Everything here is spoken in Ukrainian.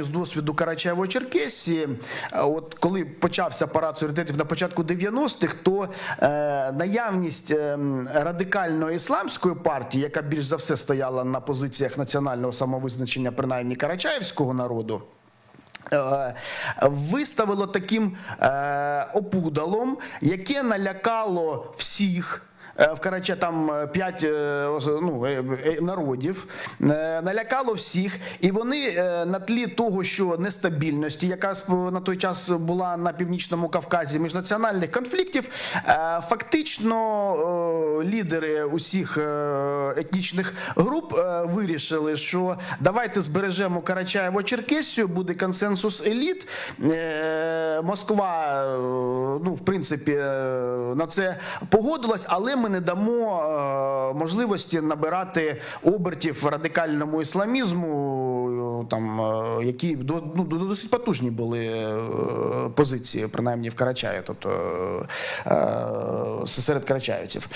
З досвіду Карачаєво-Черкесії, е, от коли почався парад суверенітетів на початку 90-х, то е, наявність е, радикальної ісламської партії, яка більш за все стояла на позиціях національного самовизначення, принаймні карачаївського народу. е, Виставило таким е, опудалом, яке налякало всіх. Е, В там е, п'ять е, ну, народів налякало всіх, і вони на тлі того, що нестабільності, яка на той час була на північному Кавказі, міжнаціональних конфліктів, фактично лідери усіх етнічних груп вирішили, що давайте збережемо Карачаєво-Черкесію, буде консенсус еліт. Москва, ну в принципі, е, на це погодилась, але ми не дамо е, можливості набирати обертів радикальному ісламізму, е, там які ну, до- досить потужні були позиції, принаймні в Карачаї, тобто серед карачаївців.